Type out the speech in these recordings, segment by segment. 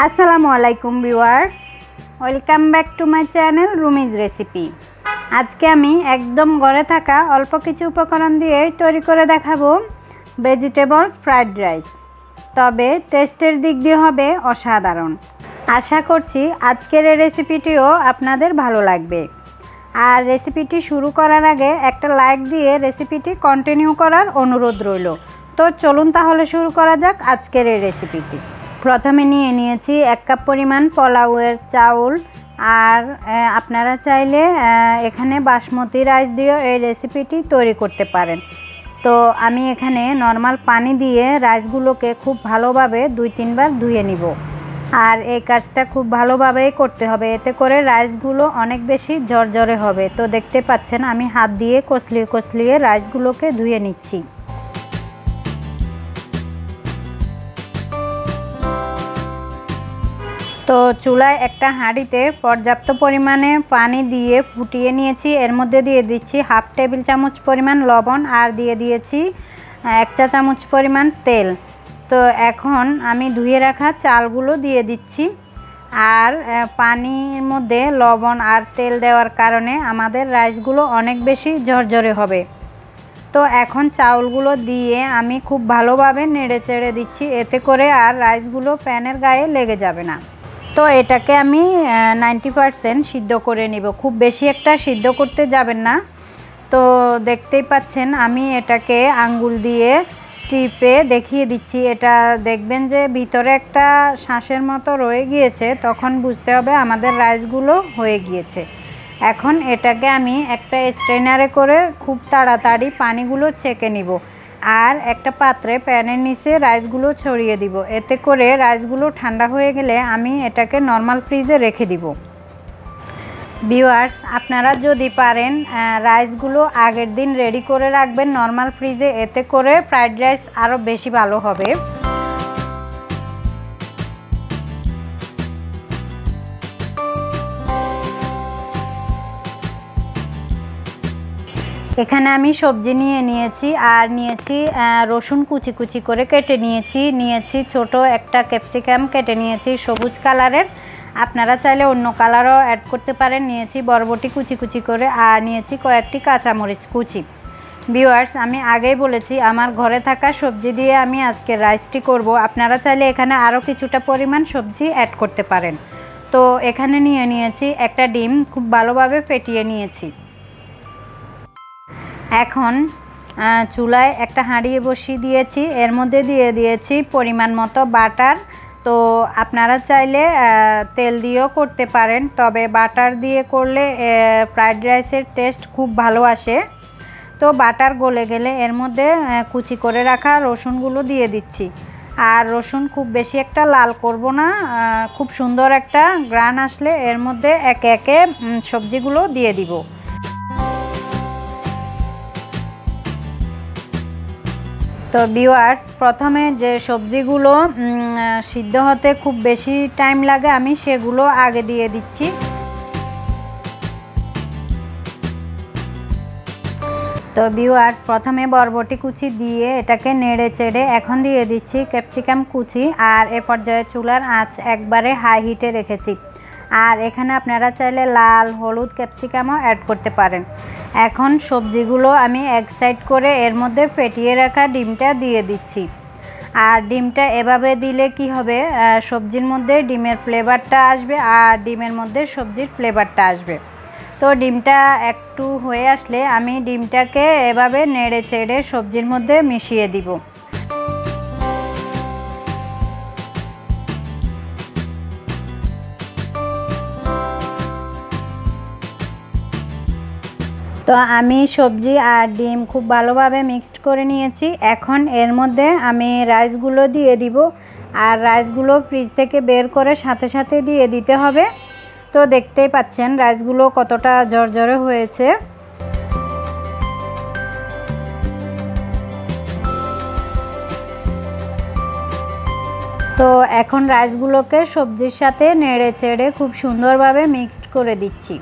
আসসালামু আলাইকুম viewers. Welcome back to my channel Rumi's recipe. আজকে আমি একদম ঘরে থাকা অল্প কিছু উপকরণ দিয়ে তৈরি করে দেখাবো ভেজিটেবল ফ্রাইড রাইস। তবে টেস্টের দিক দিয়ে হবে অসাধারণ। আশা করছি আজকের এই রেসিপিটিও আপনাদের ভালো লাগবে। আর রেসিপিটি শুরু করার আগে একটা লাইক দিয়ে রেসিপিটি কন্টিনিউ করার অনুরোধ রইল। তো চলুন তাহলে শুরু করা যাক আজকের এই রেসিপিটি। প্রথমে নিয়ে নিয়েছি এক কাপ পরিমাণ পোলাওয়ের চাউল আর আপনারা চাইলে এখানে বাসমতি রাইস দিয়েও এই রেসিপিটি তৈরি করতে পারেন। তো আমি এখানে নর্মাল পানি দিয়ে রাইসগুলোকে খুব ভালোভাবে দুই তিনবার ধুয়ে নিব। আর এই কাজটা খুব ভালোভাবেই করতে হবে। এতে করে রাইসগুলো অনেক বেশি ঝরঝরে হবে। তো দেখতে পাচ্ছেন আমি হাত দিয়ে কষলিয়ে কষলিয়ে রাইসগুলোকে ধুয়ে নিচ্ছি। তো চুলায় একটা হাঁড়িতে পর্যাপ্ত পরিমাণে পানি দিয়ে ফুটিয়ে নিয়েছি। এর মধ্যে দিয়ে দিচ্ছি হাফ টেবিল চামচ পরিমাণ লবণ আর দিয়ে দিয়েছি এক চা চামচ পরিমাণ তেল। তো এখন আমি ধুয়ে রাখা চালগুলো দিয়ে দিচ্ছি আর পানির মধ্যে লবণ আর তেল দেওয়ার কারণে আমাদের রাইসগুলো অনেক বেশি ঝরঝরে হবে। তো এখন চাউলগুলো দিয়ে আমি খুব ভালোভাবে নেড়ে চেড়ে দিচ্ছি, এতে করে আর রাইসগুলো প্যানের গায়ে লেগে যাবে না। তো এটাকে আমি নাইনটি পারসেন্ট সিদ্ধ করে নিব। খুব বেশি একটা সিদ্ধ করতে যাবেন না। তো দেখতেই পাচ্ছেন, আমি এটাকে আঙ্গুল দিয়ে টিপে দেখিয়ে দিচ্ছি। এটা দেখবেন যে ভিতরে একটা শ্বাসের মতো রয়ে গিয়েছে, তখন বুঝতে হবে আমাদের রাইসগুলো হয়ে গিয়েছে। এখন এটাকে আমি একটা স্ট্রেনারে করে খুব তাড়াতাড়ি পানিগুলো ছেঁকে নিব। আর একটা পাত্রে প্যানের নিচে রাইসগুলো ছড়িয়ে দিব। এতে করে রাইসগুলো ঠান্ডা হয়ে গেলে আমি এটাকে নর্মাল ফ্রিজে রেখে দিব। ভিউয়ার্স, আপনারা যদি পারেন রাইসগুলো আগের দিন রেডি করে রাখবেন নর্মাল ফ্রিজে, এতে করে ফ্রাইড রাইস আরও বেশি ভালো হবে। এখানে আমি সবজি নিয়ে নিয়েছি আর নিয়েছি রসুন কুচি কুচি করে কেটে নিয়েছি। নিয়েছি ছোট একটা ক্যাপসিকাম কেটে নিয়েছি সবুজ কালারের। আপনারা চাইলে অন্য কালারও অ্যাড করতে পারেন। নিয়েছি বরবটি কুচি কুচি করে আর নিয়েছি কয়েকটি কাঁচামরিচ কুচি। ভিউয়ার্স, আমি আগেই বলেছি, আমার ঘরে থাকা সবজি দিয়ে আমি আজকে রাইসটি করব। আপনারা চাইলে এখানে আরও কিছুটা পরিমাণ সবজি অ্যাড করতে পারেন। তো এখানে নিয়ে নিয়েছি একটা ডিম, খুব ভালোভাবে ফেটিয়ে নিয়েছি। এখন চুলায় একটা হাঁড়িয়ে বসিয়ে দিয়েছি। এর মধ্যে দিয়ে দিয়েছি পরিমাণ মতো বাটার। তো আপনারা চাইলে তেল দিয়েও করতে পারেন, তবে বাটার দিয়ে করলে ফ্রাইড রাইসের টেস্ট খুব ভালো আসে। তো বাটার গলে গেলে এর মধ্যে কুচি করে রাখা রসুনগুলো দিয়ে দিচ্ছি। আর রসুন খুব বেশি একটা লাল করব না খুব সুন্দর একটা গ্রান আসলে এর মধ্যে একে একে সবজিগুলো দিয়ে দিব। তো বিওয়ার্স প্রথমে যে সবজিগুলো সিদ্ধ হতে খুব বেশি টাইম লাগে, আমি সেগুলো আগে দিয়ে দিচ্ছি। তো ভিউয়ার্স প্রথমে বরবটি কুচি দিয়ে এটাকে নেড়ে চেড়ে এখন দিয়ে দিচ্ছি ক্যাপসিকাম কুচি, আর এ পর্যায়ে চুলার আঁচ একবারে হাই হিটে রেখেছি। আর এখানে আপনারা চাইলে লাল, হলুদ ক্যাপসিকামও অ্যাড করতে পারেন। এখন সবজিগুলো আমি এক সাইড করে এর মধ্যে ফেটিয়ে রাখা ডিমটা দিয়ে দিচ্ছি। আর ডিমটা এভাবে দিলে কি হবে? সবজির মধ্যে ডিমের ফ্লেভারটা আসবে আর ডিমের মধ্যে সবজির ফ্লেভারটা আসবে। তো ডিমটা একটু হয়ে আসলে আমি ডিমটাকে এভাবে নেড়ে চেড়ে সবজির মধ্যে মিশিয়ে দিব। তো আমি সবজি আর ডিম খুব ভালোভাবে মিক্সড করে নিয়েছি। এখন এর মধ্যে আমি রাইসগুলো দিয়ে দিব। আর রাইসগুলো ফ্রিজ থেকে বের করে সাথে সাথে দিয়ে দিতে হবে। তো দেখতেই পাচ্ছেন রাইসগুলো কতটা জর্জরে হয়েছে। তো এখন রাইসগুলোকে সবজির সাথে নেড়ে চেড়ে খুব সুন্দরভাবে মিক্সড করে দিচ্ছি।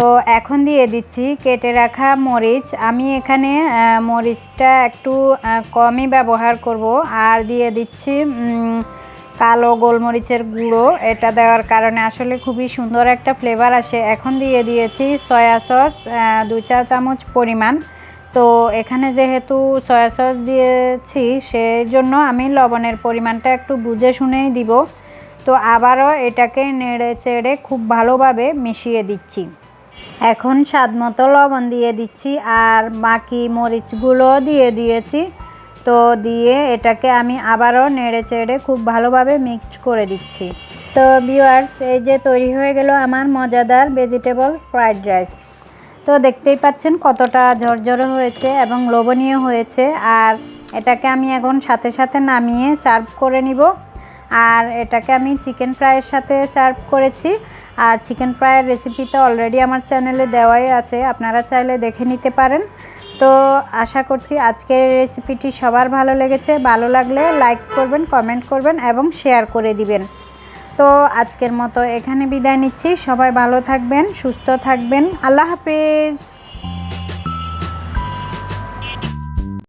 তো এখন দিয়ে দিচ্ছি, কেটে রাখা মরিচ। আমি এখানে মরিচটা একটু কমই ব্যবহার করব। আর দিয়ে দিচ্ছি কালো গোলমরিচের গুঁড়ো। এটা দেওয়ার কারণে আসলে খুবই সুন্দর একটা ফ্লেভার আসে। এখন দিয়ে দিয়েছি সয়া সস দু চা চামচ পরিমাণ। তো এখানে যেহেতু সয়া সস দিয়েছি সেই জন্য আমি লবণের পরিমাণটা একটু বুঝে শুনেই দিব। তো আবারও এটাকে নেড়ে চেড়ে খুব ভালোভাবে মিশিয়ে দিচ্ছি। এখন স্বাদ মতো লবণ দিয়ে দিচ্ছি আর বাকি মরিচগুলো দিয়ে দিয়েছি। তো দিয়ে এটাকে আমি আবারও নেড়ে চেড়ে খুব ভালোভাবে মিক্সড করে দিচ্ছি। তো ভিউয়ার্স, এই যে তৈরি হয়ে গেল আমার মজাদার ভেজিটেবল ফ্রাইড রাইস। তো দেখতেই পাচ্ছেন কতটা ঝরঝরে হয়েছে এবং লোভনীয় হয়েছে। আর এটাকে আমি এখন সাথে সাথে নামিয়ে সার্ভ করে নিব। আর এটাকে আমি চিকেন ফ্রাইয়ের সাথে সার্ভ করেছি। আর চিকেন ফ্রাইয়ের রেসিপিটা অলরেডি আমার চ্যানেলে দেওয়াই আছে, আপনারা চাইলে দেখে নিতে পারেন। তো আশা করছি আজকের রেসিপিটি সবার ভালো লেগেছে, ভালো লাগলে লাইক করবেন কমেন্ট করবেন এবং শেয়ার করে দিবেন। তো আজকের মতো এখানে বিদায় নিচ্ছি, সবাই ভালো থাকবেন, সুস্থ থাকবেন, আল্লাহ হাফিজ।